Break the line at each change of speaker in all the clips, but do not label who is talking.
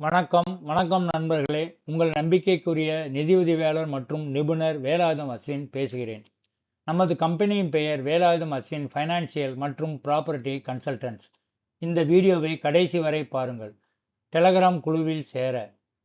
வணக்கம் வணக்கம் நண்பர்களே. உங்கள் நம்பிக்கைக்குரிய நிதி உதவியாளர் மற்றும் நிபுணர் வேலாயுதம் அஸ்வின் பேசுகிறேன். நமது கம்பெனியின் பெயர் வேலாயுதம் அஸ்வின் ஃபைனான்சியல் மற்றும் ப்ராப்பர்ட்டி கன்சல்டன்ஸ் இந்த வீடியோவை கடைசி வரை பாருங்கள். டெலகிராம் குழுவில் சேர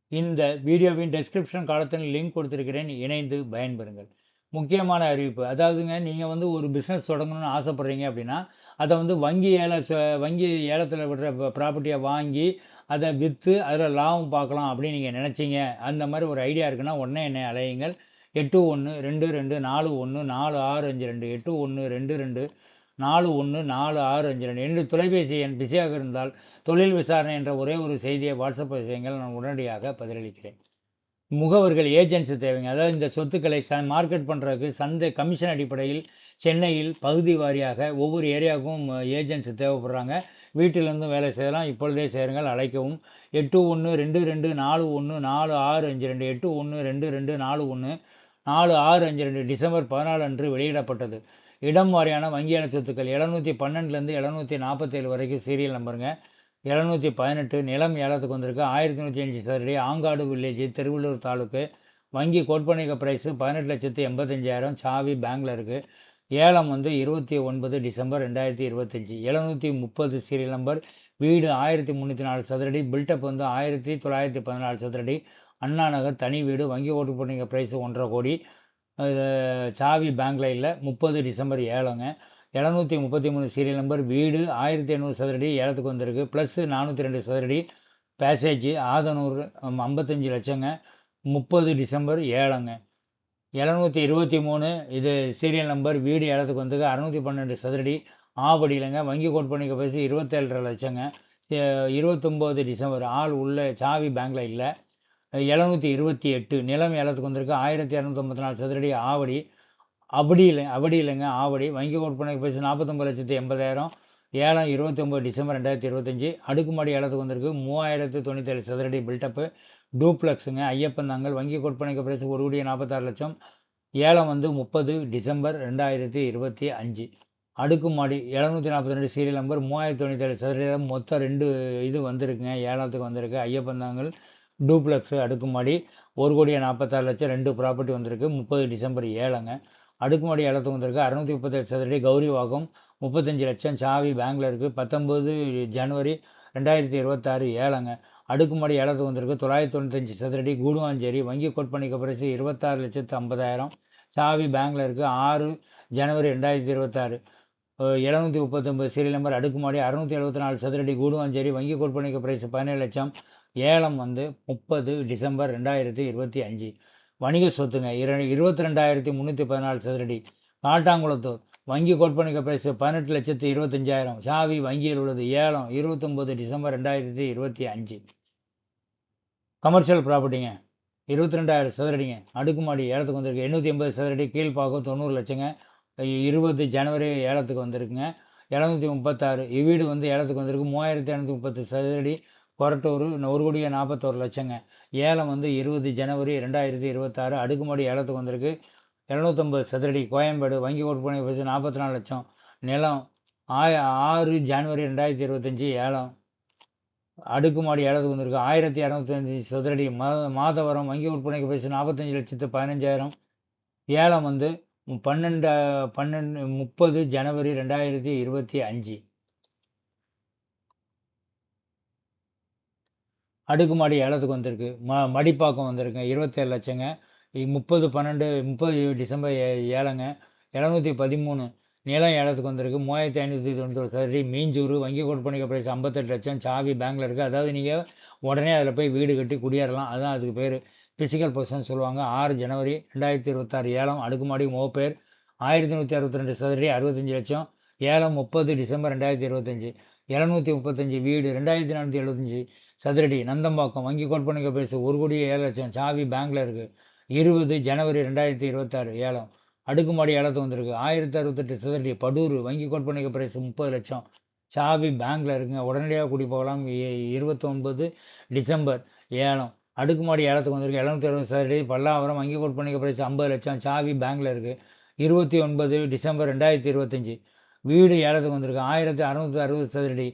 இந்த வீடியோவின் டெஸ்கிரிப்ஷன் காலத்தில் லிங்க் கொடுத்துருக்கிறேன். இணைந்து பயன்பெறுங்கள். முக்கியமான அறிவிப்பு. அதாவதுங்க நீங்கள் வந்து ஒரு பிஸ்னஸ் தொடங்கணும்னு ஆசைப்பட்றீங்க அப்படின்னா அதை வந்து வங்கி ஏல ச- வங்கி ஏலத்தில் விடுற ப்ராப்பர்ட்டியை வாங்கி அதை விற்று அதில் லாபம் பார்க்கலாம் அப்படின்னு நீங்கள் நினச்சிங்க. அந்த மாதிரி ஒரு ஐடியா இருக்குன்னா உடனே என்னை அலையுங்கள். எட்டு ஒன்று ரெண்டு ரெண்டு நாலு ஒன்று நாலு ஆறு அஞ்சு ரெண்டு. எட்டு ஒன்று ரெண்டு ரெண்டு நாலு ஒன்று நாலு ஆறு அஞ்சு ரெண்டு. என்று தொலைபேசி எண் பிஸியாக இருந்தால் தொழில் விசாரணை என்ற ஒரே ஒரு செய்தியை வாட்ஸ்அப் செய்யுங்கள். நான் உடனடியாக பதிலளிக்கிறேன். முகவர்கள் ஏஜென்சி தேவைங்க. அதாவது இந்த சொத்துக்களை ச மார்க்கெட் பண்ணுறதுக்கு சந்தை கமிஷன் அடிப்படையில் சென்னையில் பகுதி வாரியாக ஒவ்வொரு ஏரியாவுக்கும் ஏஜென்சி தேவைப்படுறாங்க. வீட்டிலிருந்தும் வேலை செய்யலாம். இப்பொழுதே சேருங்கள். அழைக்கவும். எட்டு ஒன்று ரெண்டு ரெண்டு நாலு ஒன்று நாலு ஆறு அஞ்சு ரெண்டு. எட்டு ஒன்று ரெண்டு ரெண்டு நாலு ஒன்று. நாலு ஆறு அஞ்சு ரெண்டு டிசம்பர் பதினாலு அன்று வெளியிடப்பட்டது. இடம் வாரியான வங்கியான சொத்துக்கள். எழுநூற்றி பன்னெண்டுலேருந்து எழுநூற்றி நாற்பத்தேழு வரைக்கும் சீரியல் நம்பருங்க. எழுநூற்றி பதினெட்டு நிலம் ஏலத்துக்கு வந்திருக்கு. ஆயிரத்தி நூற்றி அஞ்சு சதுரடி ஆங்காடு வில்லேஜ் திருவள்ளூர் தாலுக்கு. வங்கி கோட்பணிக ப்ரைஸு பதினெட்டு லட்சத்து எண்பத்தஞ்சாயிரம் சாவி பேங்கில் இருக்குது ஏலம் வந்து இருபத்தி ஒன்பது டிசம்பர் ரெண்டாயிரத்தி இருபத்தஞ்சி. எழுநூற்றி முப்பது சீரியல் நம்பர் வீடு ஆயிரத்தி முந்நூற்றி நாலு சதுரடி. பில்டப் வந்து ஆயிரத்தி தொள்ளாயிரத்தி பதினாலு சதுரடி. அண்ணா நகர் தனி வீடு. வங்கி ஓட்டு போட்டிங்க ப்ரைஸு ஒன்றரை கோடி. சாவி பேங்க்கில் இல்லை. முப்பது டிசம்பர் ஏழங்க இரநூத்தி முப்பத்தி மூணு சீரியல் நம்பர் வீடு ஆயிரத்தி எண்ணூறு சதுரடி ஏலத்துக்கு வந்திருக்கு. ப்ளஸ்ஸு நானூற்றி ரெண்டு சதுரடி பேசேஜ் ஆதனூர் ஐம்பத்தஞ்சு லட்சங்க. முப்பது டிசம்பர் ஏழங்க. எழுநூற்றி இருபத்தி மூணு இது சீரியல் நம்பர் வீடு ஏலத்துக்கு வந்திருக்கு. அறநூற்றி பன்னெண்டு சதுரடி ஆவடியிலங்க. வங்கி கோட் பண்ணிக்க பேசி இருபத்தேழரை லட்சங்க. இருபத்தொம்போது டிசம்பர். ஆள் உள்ள சாவி பேங்க்கில் இல்லை. எழுநூற்றி இருபத்தி எட்டு நிலம் ஏலத்துக்கு வந்திருக்கு. ஆயிரத்தி இரநூத்தொம்பத்தி நாலு சதுரடி ஆவடி அப்படி இல்லை அப்படி இல்லைங்க ஆவடி. வங்கி விற்பனைக்கு பேசி நாற்பத்தொம்பது லட்சத்தி எண்பதாயிரம். ஏலம் இருபத்தொம்போது டிசம்பர் ரெண்டாயிரத்தி இருபத்தஞ்சி. அடுக்குமாடி ஏலத்துக்கு வந்திருக்கு. மூவாயிரத்து தொண்ணூத்தேழு சதுரடி பில்டப்பு டூப்ளெக்ஸுங்க. ஐயப்பன் தாங்கல். வங்கி விற்பனைக்கு பேசி ஒரு கோடியே நாற்பத்தாறு லட்சம். ஏலம் வந்து முப்பது டிசம்பர் ரெண்டாயிரத்தி இருபத்தி அஞ்சு. அடுக்குமாடி எழுநூற்றி நாற்பத்தி ரெண்டு சீரியல் நம்பர் மூவாயிரத்தி தொண்ணூத்தேழு சதுரடியம் மொத்தம் ரெண்டு இது வந்திருக்குங்க. ஏலத்துக்கு வந்திருக்கு. ஐயப்பன் தாங்கல். டூப்ளெக்ஸு அடுக்குமாடி ஒரு கோடியே நாற்பத்தாறு லட்சம். ரெண்டு ப்ராப்பர்ட்டி வந்திருக்கு. முப்பது டிசம்பர் ஏலங்க. அடுக்குமாடி இடத்து வந்திருக்கு அறுநூற்றி முப்பத்தெட்டு சதுரடி கௌரி வாகம் முப்பத்தஞ்சு லட்சம் சாவி பேங்கில் இருக்குது பத்தொம்பது ஜனவரி ரெண்டாயிரத்தி இருபத்தாறு ஏலங்க அடுக்குமாடி இடத்து வந்திருக்கு தொள்ளாயிரத்தி தொண்ணூத்தஞ்சு சதுரடி கூடுவாஞ்சேரி. வங்கி கொட்பணிக்கு பிரைஸு இருபத்தாறு லட்சத்து ஐம்பதாயிரம் சாவி பேங்கில் இருக்குது ஆறு ஜனவரி ரெண்டாயிரத்தி இருபத்தாறு. எழுநூற்றி முப்பத்தொம்பது சீரியல் நம்பர் அடுக்குமாடி அறுநூற்றி எழுபத்தி நாலு சதுரடி கூடுவாஞ்சேரி. வங்கி கொட்பணிக்கு பிரைஸ் பதினேழு லட்சம் ஏலம் வந்து முப்பது டிசம்பர் ரெண்டாயிரத்தி இருபத்தி அஞ்சு. வணிக சொத்துங்க. இரு இருபத்தி ரெண்டாயிரத்தி முந்நூற்றி பதினாலு சதுரடி. காட்டாங்குளத்தூர். வங்கி கோட்பணிக்க பிரைஸ் பதினெட்டு லட்சத்து இருபத்தஞ்சாயிரம். சாவி வங்கியில் உள்ளது ஏலம் இருபத்தொம்போது டிசம்பர் ரெண்டாயிரத்தி இருபத்தி அஞ்சு. கமர்ஷியல் ப்ராப்பர்ட்டிங்க. இருபத்தி ரெண்டாயிரம் சதுரடிங்க. அடுக்குமாடி ஏலத்துக்கு வந்திருக்கு. எண்ணூற்றி எண்பது சதுரடி கீழ்ப்பாக்கம் தொண்ணூறு லட்சங்க. இருபது ஜனவரி ஏலத்துக்கு வந்திருக்குங்க. எழுநூற்றி முப்பத்தாறு. இவ்வீடு வந்து ஏலத்துக்கு வந்திருக்கு. மூவாயிரத்தி இரநூத்தி முப்பத்து சதுரடி. கொரட்டூர் ஒரு கோடியே நாற்பத்தோரு லட்சங்க. ஏலம் வந்து இருபது ஜனவரி ரெண்டாயிரத்தி இருபத்தாறு அடுக்குமாடி ஏலத்துக்கு வந்திருக்கு. எழுநூற்றம்பது சதுரடி கோயம்பேடு வங்கி விற்பனை பற்றி நாற்பத்தி நாலு லட்சம். நிலம் ஆய ஆறு ஜனவரி ரெண்டாயிரத்தி இருபத்தஞ்சி ஏலம். அடுக்குமாடி ஏலத்துக்கு வந்திருக்கு. ஆயிரத்தி இரநூத்தஞ்சு சதுரடி மா மாதவரம் வங்கி விற்பனைக்கு பேசி நாற்பத்தஞ்சு லட்சத்து பதினஞ்சாயிரம். ஏலம் வந்து பன்னெண்டு பன்னெண்டு முப்பது ஜனவரி ரெண்டாயிரத்தி இருபத்தி அஞ்சு. அடுக்குமாடி ஏலத்துக்கு வந்திருக்கு. ம மடிப்பாக்கம் வந்திருக்கு இருபத்தேழு லட்சங்க. முப்பது பன்னெண்டு முப்பது டிசம்பர் ஏ ஏலங்க. எழுநூற்றி பதிமூணு நிலம் ஏலத்துக்கு வந்திருக்கு. மூவாயிரத்தி ஐநூற்றி தொண்ணூறு சதுரடி மீஞ்சூர் வங்கி கொடுப்பணிக்க பிரைஸ் ஐம்பத்தெட்டு லட்சம். சாவி பேங்கில் இருக்குது அதாவது நீங்கள் உடனே அதில் போய் வீடு கட்டி குடியேறலாம். அதுதான் அதுக்கு பேர். ஃபிசிக்கல் பர்சன் சொல்லுவாங்க. ஆறு ஜனவரி ரெண்டாயிரத்தி இருபத்தாறு ஏலம் அடுக்குமாடி முகப்பேர் ஆயிரத்தி நூற்றி அறுபத்தி ரெண்டு சதுரடி அறுபத்தஞ்சு லட்சம். ஏலம் முப்பது டிசம்பர் ரெண்டாயிரத்தி இருபத்தஞ்சி. எழுநூற்றி முப்பத்தஞ்சு வீடு ரெண்டாயிரத்தி நானூற்றி எழுபத்தஞ்சி சதுரடி நந்தம்பாக்கம். வங்கி கோட்பணிக்க பேசு. ஒரு கோடியே ஏழு லட்சம். சாவி பேங்க்கில் இருக்குது இருபது ஜனவரி ரெண்டாயிரத்தி இருபத்தாறு ஏலம். அடுக்குமாடி ஏலத்து வந்திருக்கு. ஆயிரத்தி அறுபத்தெட்டு சதுரடி படூர். வங்கி கோட்பணிக்க பிரைஸ் முப்பது லட்சம். சாவி பேங்க்கில் இருக்குங்க. உடனடியாக கூடி போகலாம். இருபத்தொன்பது டிசம்பர் ஏலம். அடுக்குமாடி ஏலத்துக்கு வந்திருக்கு. எழுநூத்தி அறுபது சதுரடி. பல்லாவரம். வங்கி கோட்பணிக்க பிரைஸ் ஐம்பது லட்சம். சாவி பேங்க்கில் இருக்குது இருபத்தி ஒன்பது டிசம்பர் ரெண்டாயிரத்தி இருபத்தஞ்சி. வீடு ஏலத்துக்கு வந்திருக்கு ஆயிரத்தி அறநூற்றி அறுபது சதுரடி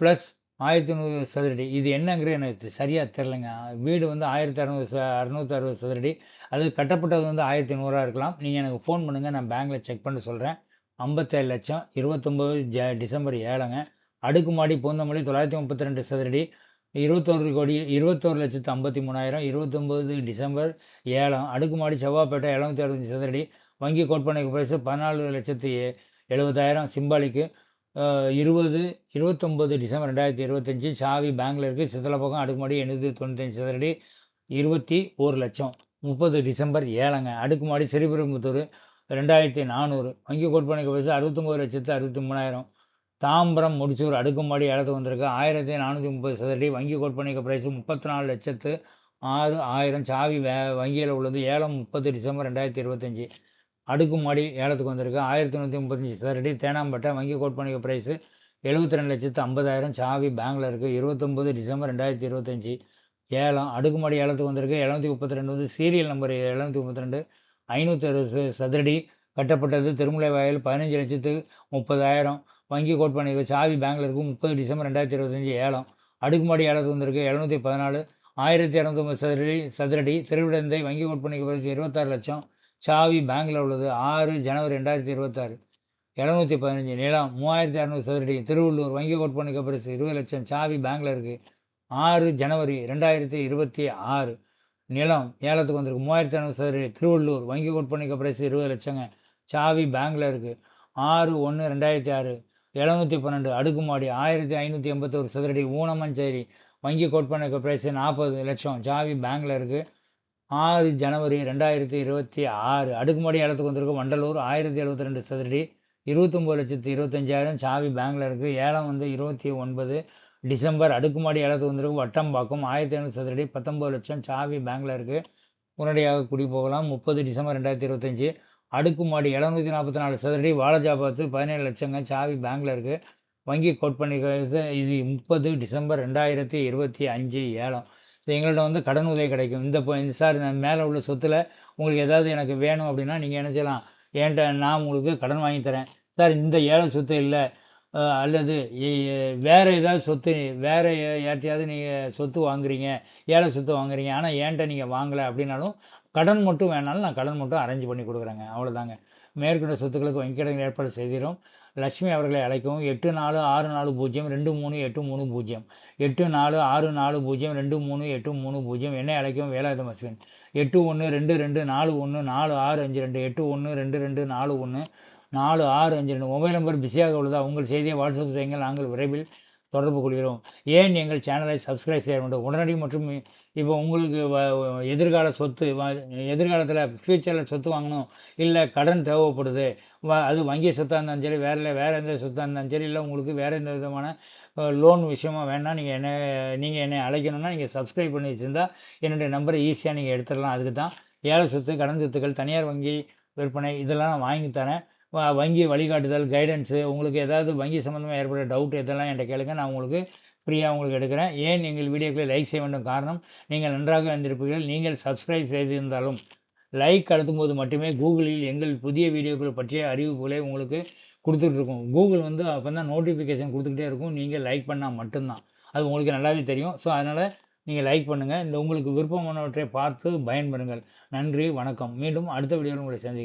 ப்ளஸ் ஆயிரத்தி நூறு சதுரடி. இது என்னங்கிறது எனக்கு சரியாக தெரிலங்க வீடு வந்து ஆயிரத்தி அறநூறு ச அறுநூற்றி அறுபது சதுரடி. அது கட்டப்பட்டது வந்து ஆயிரத்தி நூறாக இருக்கலாம். நீங்கள் எனக்கு ஃபோன் பண்ணுங்கள் நான் பேங்க்கில் செக் பண்ணி சொல்கிறேன் ஐம்பத்தேழு லட்சம் இருபத்தொம்போது ஜ டிசம்பர் ஏழுங்க. அடுக்குமாடி பூந்தமல்லி தொள்ளாயிரத்தி முப்பத்தி ரெண்டு சதுரடி. இருபத்தோரு கோடி இருபத்தோரு லட்சத்து ஐம்பத்தி மூணாயிரம் இருபத்தொம்போது டிசம்பர் ஏழாம். அடுக்குமாடி செவ்வாய்பேட்டை எழுநூத்தி அறுபத்தஞ்சு சதுரடி. வங்கி கோட்பனைக்கு பிரைஸு பதினாலு லட்சத்து எழுபதாயிரம் சிம்பாலிக்கு. இருபது இருபத்தொம்போது டிசம்பர் ரெண்டாயிரத்தி இருபத்தஞ்சி சாவி பேங்க்கில் இருக்குது சித்தலப்பக்கம் அடுக்குமாடி எண்ணூற்றி தொண்ணூத்தஞ்சு சதுரடி. இருபத்தி ஒரு லட்சம். முப்பது டிசம்பர் ஏழங்க. அடுக்குமாடி சிறிபெரும்புத்தூர் ரெண்டாயிரத்தி நானூறு. வங்கி கோட்பனைக்கு பிரைஸு அறுபத்தொம்போது லட்சத்து அறுபத்தி மூணாயிரம் தாம்பரம் முடிச்சூர் அடுக்குமாடி ஏலத்துக்கு வந்திருக்கு. ஆயிரத்தி நானூற்றி முப்பது சதுரடி. வங்கி கோட்பனைக்கு பிரைஸு முப்பத்தி நாலு லட்சத்து ஆறு ஆயிரம். சாவி வே வங்கியில் உள்ளது. ஏலம் முப்பது டிசம்பர் ரெண்டாயிரத்தி இருபத்தஞ்சி. அடுக்குமாடி ஏலத்துக்கு வந்திருக்கு. ஆயிரத்தி நூற்றி முப்பத்தஞ்சு சதுரடி தேனாம்பட்டை வங்கி கோட்பணிக்கு ப்ரைஸு எழுபத்தி ரெண்டு லட்சத்து ஐம்பதாயிரம். சாவி பேங்கில் இருக்குது இருபத்தொம்போது டிசம்பர் ரெண்டாயிரத்தி இருபத்தஞ்சி. ஏலம் அடுக்குமாடி ஏலத்துக்கு வந்திருக்கு. எழுநூற்றி முப்பத்தி ரெண்டு வந்து சீரியல் நம்பர் எழுநூற்றி முப்பத்தி ரெண்டு. ஐநூற்றி அறுபது சதுரடி கட்டப்பட்டது. திருமலை வயல் பதினஞ்சு லட்சத்து முப்பதாயிரம். வங்கி கோட்பணிக்கு சாவி பேங்கில் இருக்கும் முப்பது டிசம்பர் ரெண்டாயிரத்தி இருபத்தஞ்சி ஏலம். அடுக்குமாடி ஏலத்துக்கு வந்திருக்கு. எழுநூற்றி பதினாலு. ஆயிரத்தி இரநூத்தொம்பது சதுரடி சதுரடி திருவிடந்தை வங்கி கோட்பணிக்கு பிறகு இருபத்தாறு லட்சம். சாவி பேங்க்கில் உள்ளது. ஆறு ஜனவரி ரெண்டாயிரத்தி இருபத்தாறு. எழுநூற்றி பதினஞ்சு நிலம் மூவாயிரத்தி அறநூறு சதுரடி. திருவள்ளூர் வங்கி கோட்பனைக்கு பரிசு இருபது லட்சம். சாவி பேங்கில் இருக்குது ஆறு ஜனவரி ரெண்டாயிரத்தி இருபத்தி ஆறு. நிலம் ஏலத்துக்கு வந்திருக்கு. மூவாயிரத்தி அறநூறு சதுரடி. திருவள்ளூர் வங்கி கோட்பனைக்கு பரிசு இருபது லட்சங்க. சாவி பேங்க்கில் இருக்குது ஆறு ஒன்று ரெண்டாயிரத்தி ஆறு. எழுநூற்றி பன்னெண்டு அடுக்குமாடி ஆயிரத்தி ஐநூற்றி எண்பத்தோரு சதுரடி. ஊனமஞ்சேரி வங்கி கோட்பனைக்கு பிரைஸு நாற்பது லட்சம். சாவி பேங்க்கில் இருக்குது ஆறு ஜனவரி ரெண்டாயிரத்தி இருபத்தி ஆறு. அடுக்குமாடி இடத்துக்கு வந்திருக்கும் வண்டலூர் ஆயிரத்தி எழுபத்தி ரெண்டு சதுரடி இருபத்தொம்போது லட்சத்து இருபத்தஞ்சாயிரம். சாவி பேங்கில் இருக்குது ஏலம் வந்து இருபத்தி ஒன்பது. டிசம்பர் அடுக்குமாடி இடத்துக்கு வந்திருக்கு வட்டம்பாக்கம் ஆயிரத்தி ஐநூறு சதுரடி பத்தொம்பது லட்சம் சாவி பேங்கில் இருக்குது உடனடியாக குடி போகலாம். முப்பது டிசம்பர் ரெண்டாயிரத்தி இருபத்தஞ்சி. அடுக்குமாடி எழுநூற்றி நாற்பத்தி நாலு சதுரடி வாலாஜாபாத்து பதினேழு லட்சங்க சாவி பேங்கில் இருக்குது வங்கி கோட் பண்ணிக்கிறது இது முப்பது டிசம்பர் ரெண்டாயிரத்தி இருபத்தி அஞ்சு ஏலம் ஸோ எங்கள்கிட்ட வந்து கடன் உதவி கிடைக்கும். இந்த இப்போ இந்த சார் நான் மேலே உள்ள சொத்தில் உங்களுக்கு ஏதாவது எனக்கு வேணும் அப்படின்னா நீங்கள் என்ன செய்யலாம்? என்கிட்ட நான் உங்களுக்கு கடன் வாங்கி தரேன். சார் இந்த ஏழை சொத்து இல்லை. அல்லது வேறு ஏதாவது சொத்து வேறு யார்ட்டையாவது நீங்கள் சொத்து வாங்குறீங்க ஏழை சொத்து வாங்குறீங்க ஆனால் என்கிட்ட நீங்கள் வாங்கலை அப்படின்னாலும் கடன் மட்டும் வேணாலும் நான் கடன் மட்டும் அரேஞ்ச் பண்ணி கொடுக்குறேங்க. அவ்வளோதாங்க மேற்கொண்ட சொத்துக்களுக்கு வங்கிக்கடன் ஏற்பாடு செய்கிறோம் லட்சுமி அவர்களை அழைக்கவும். எட்டு நாலு ஆறு நாலு பூஜ்ஜியம் ரெண்டு மூணு எட்டு மூணு பூஜ்ஜியம். எட்டு நாலு ஆறு நாலு பூஜ்ஜியம் ரெண்டு மூணு எட்டு மூணு பூஜ்ஜியம் என்னை அழைக்கவும் வேலாயுதம் அஸ்வின் எட்டு ஒன்று ரெண்டு ரெண்டு நாலு ஒன்று நாலு ஆறு அஞ்சு ரெண்டு எட்டு ஒன்று ரெண்டு ரெண்டு நாலு ஒன்று நாலு ஆறு அஞ்சு ரெண்டு. மொபைல் நம்பர் பிஸியாக உள்ளதா? உங்கள் செய்தியை வாட்ஸ்அப் செய்யுங்கள். நாங்கள் விரைவில் தொடர்பு கொள்கிறோம். ஏன் எங்கள் சேனலை சப்ஸ்கிரைப் செய்ய வேண்டும்? உடனடி மற்றும் இப்போ உங்களுக்கு வ- எதிர்கால சொத்து எதிர்காலத்தில் ஃப்யூச்சரில் சொத்து வாங்கணும். இல்லை கடன் தேவைப்படுது. அது வங்கி சொத்தாக இருந்தாலும் சரி வேறு வேறு எந்த சொத்தாக இருந்தாலும் சரி இல்லை உங்களுக்கு வேறு எந்த விதமான லோன் விஷயமா வேணால் நீங்கள் என்ன நீங்கள் என்னை அழைக்கணும்னா நீங்கள் சப்ஸ்கிரைப் பண்ணி வச்சுருந்தா என்னுடைய நம்பரை ஈஸியாக நீங்கள் எடுத்துடலாம். அதுக்கு தான் ஏழை சொத்து கடன் சொத்துக்கள் தனியார் வங்கி விற்பனை இதெல்லாம் நான் வாங்கி தரேன். வங்கி வழிகாட்டுதல் கைடன்ஸு உங்களுக்கு ஏதாவது வங்கி சம்மந்தமாக ஏற்பட்ட டவுட் இதெல்லாம் என்கிட்ட கேளுங்க. நான் உங்களுக்கு ஃப்ரீயாக உங்களுக்கு எடுக்கிறேன். ஏன் எங்கள் வீடியோக்களை லைக் செய்ய வேண்டும்? காரணம் நீங்கள் நன்றாக வந்திருப்பீர்கள். நீங்கள் சப்ஸ்கிரைப் செய்திருந்தாலும் லைக் அழுத்தும்போது மட்டுமே கூகுளில் எங்கள் புதிய வீடியோக்கள் பற்றிய அறிவிப்புகளை உங்களுக்கு கொடுத்துட்ருக்கும் கூகுள் வந்து அப்போ தான் நோட்டிஃபிகேஷன் கொடுத்துக்கிட்டே இருக்கும். நீங்கள் லைக் பண்ணால் மட்டும்தான். அது உங்களுக்கு நல்லாவே தெரியும். ஸோ அதனால் நீங்கள் லைக் பண்ணுங்கள் இந்த உங்களுக்கு விருப்பமானவற்றை பார்த்து பயன்பெறுங்கள் நன்றி வணக்கம். மீண்டும் அடுத்த வீடியோவில் உங்களை சந்திக்கிறேன்.